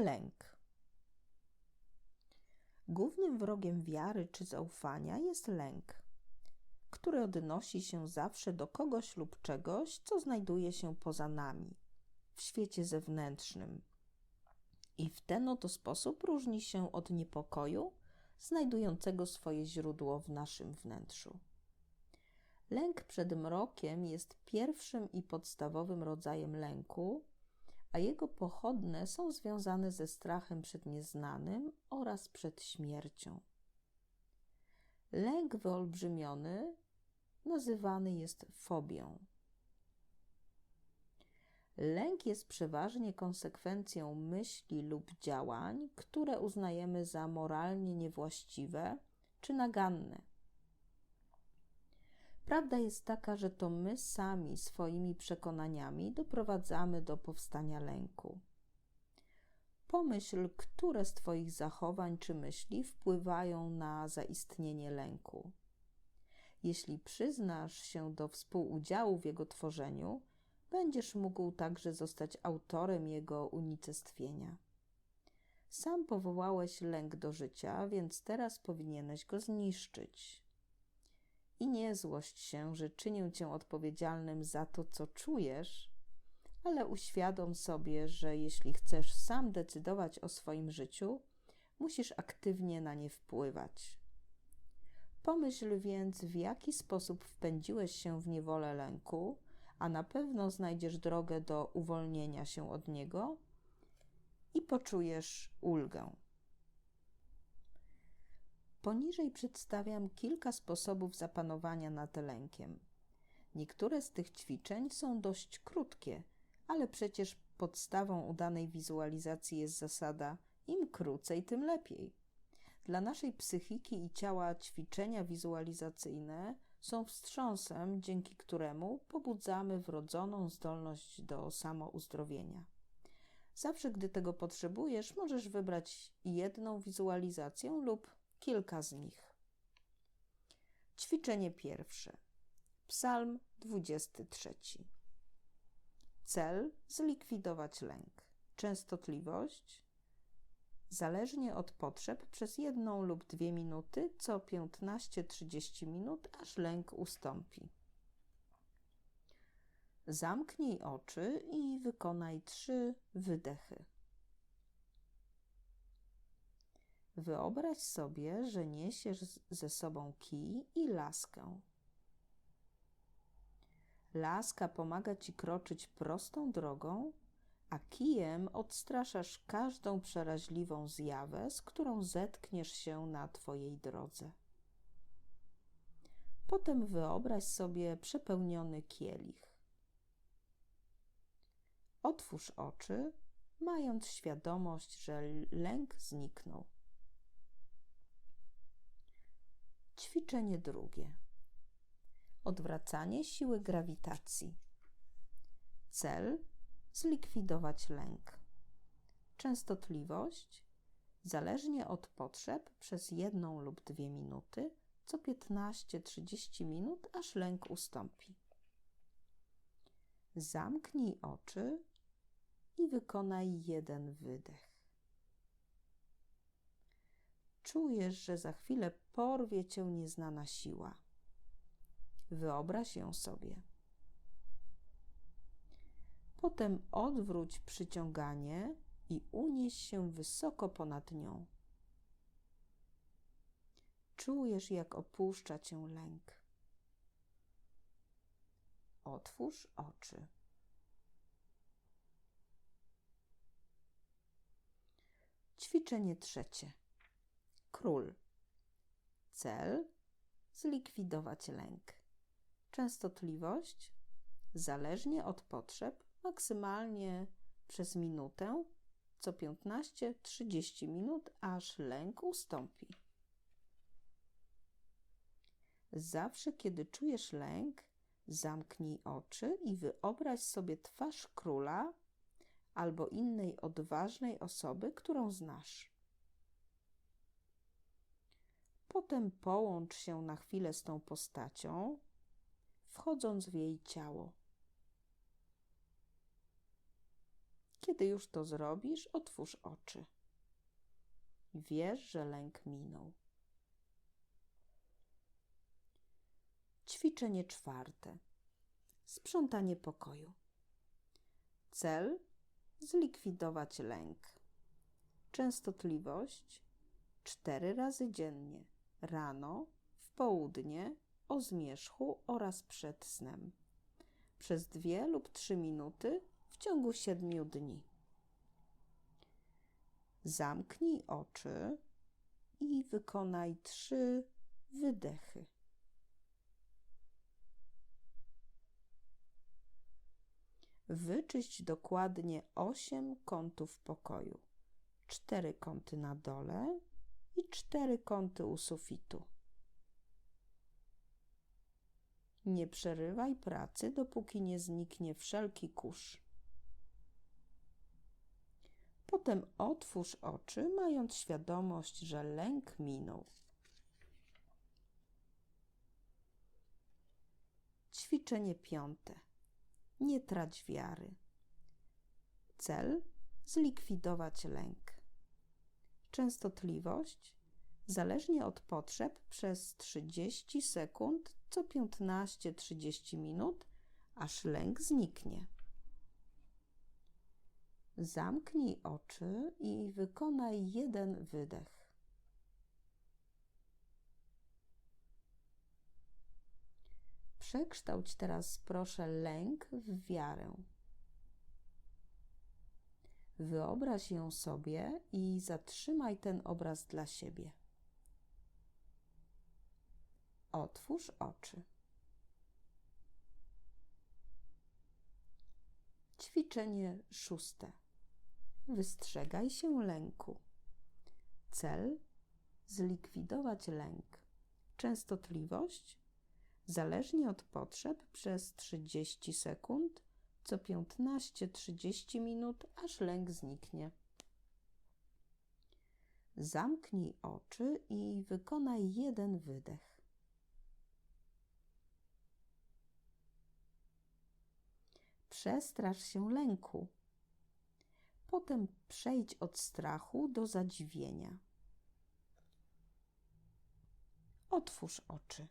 lęk. Głównym wrogiem wiary czy zaufania jest lęk, który odnosi się zawsze do kogoś lub czegoś, co znajduje się poza nami, w świecie zewnętrznym. I w ten oto sposób różni się od niepokoju, znajdującego swoje źródło w naszym wnętrzu. Lęk przed mrokiem jest pierwszym i podstawowym rodzajem lęku, a jego pochodne są związane ze strachem przed nieznanym oraz przed śmiercią. Lęk wyolbrzymiony nazywany jest fobią. Lęk jest przeważnie konsekwencją myśli lub działań, które uznajemy za moralnie niewłaściwe czy naganne. Prawda jest taka, że to my sami swoimi przekonaniami doprowadzamy do powstania lęku. Pomyśl, które z Twoich zachowań czy myśli wpływają na zaistnienie lęku. Jeśli przyznasz się do współudziału w jego tworzeniu, będziesz mógł także zostać autorem jego unicestwienia. Sam powołałeś lęk do życia, więc teraz powinieneś go zniszczyć. I nie złość się, że czynię cię odpowiedzialnym za to, co czujesz, ale uświadom sobie, że jeśli chcesz sam decydować o swoim życiu, musisz aktywnie na nie wpływać. Pomyśl więc, w jaki sposób wpędziłeś się w niewolę lęku, a na pewno znajdziesz drogę do uwolnienia się od niego i poczujesz ulgę. Poniżej przedstawiam kilka sposobów zapanowania nad lękiem. Niektóre z tych ćwiczeń są dość krótkie, ale przecież podstawą udanej wizualizacji jest zasada im krócej, tym lepiej. Dla naszej psychiki i ciała ćwiczenia wizualizacyjne są wstrząsem, dzięki któremu pobudzamy wrodzoną zdolność do samouzdrowienia. Zawsze, gdy tego potrzebujesz, możesz wybrać jedną wizualizację lub kilka z nich. Ćwiczenie pierwsze. Psalm 23. Cel zlikwidować lęk. Częstotliwość zależnie od potrzeb przez jedną lub dwie minuty co 15-30 minut, aż lęk ustąpi. Zamknij oczy i wykonaj trzy wydechy. Wyobraź sobie, że niesiesz ze sobą kij i laskę. Laska pomaga ci kroczyć prostą drogą, a kijem odstraszasz każdą przeraźliwą zjawę, z którą zetkniesz się na twojej drodze. Potem wyobraź sobie przepełniony kielich. Otwórz oczy, mając świadomość, że lęk zniknął. Ćwiczenie drugie. Odwracanie siły grawitacji. Cel zlikwidować lęk. Częstotliwość zależnie od potrzeb przez jedną lub dwie minuty, co 15-30 minut, aż lęk ustąpi. Zamknij oczy i wykonaj jeden wydech. Czujesz, że za chwilę porwie cię nieznana siła. Wyobraź ją sobie. Potem odwróć przyciąganie i unieś się wysoko ponad nią. Czujesz, jak opuszcza cię lęk. Otwórz oczy. Ćwiczenie trzecie. Król. Cel zlikwidować lęk. Częstotliwość zależnie od potrzeb maksymalnie przez minutę, co 15-30 minut, aż lęk ustąpi. Zawsze, kiedy czujesz lęk, zamknij oczy i wyobraź sobie twarz króla albo innej odważnej osoby, którą znasz. Potem połącz się na chwilę z tą postacią, wchodząc w jej ciało. Kiedy już to zrobisz, otwórz oczy. Wiesz, że lęk minął. Ćwiczenie czwarte. Sprzątanie pokoju. Cel: zlikwidować lęk. Częstotliwość: cztery razy dziennie, rano, w południe, o zmierzchu oraz przed snem. Przez dwie lub trzy minuty w ciągu siedmiu dni. Zamknij oczy i wykonaj trzy wydechy. Wyczyść dokładnie osiem kątów pokoju. Cztery kąty na dole i cztery kąty u sufitu. Nie przerywaj pracy, dopóki nie zniknie wszelki kurz. Potem otwórz oczy, mając świadomość, że lęk minął. Ćwiczenie piąte. Nie trać wiary. Cel: zlikwidować lęk. Częstotliwość zależnie od potrzeb przez 30 sekund co 15-30 minut, aż lęk zniknie. Zamknij oczy i wykonaj jeden wydech. Przekształć teraz proszę lęk w wiarę. Wyobraź ją sobie i zatrzymaj ten obraz dla siebie. Otwórz oczy. Ćwiczenie szóste. Wystrzegaj się lęku. Cel: zlikwidować lęk. Częstotliwość zależnie od potrzeb przez 30 sekund co 15-30 minut, aż lęk zniknie. Zamknij oczy i wykonaj jeden wydech. Przestrasz się lęku. Potem przejdź od strachu do zadziwienia. Otwórz oczy.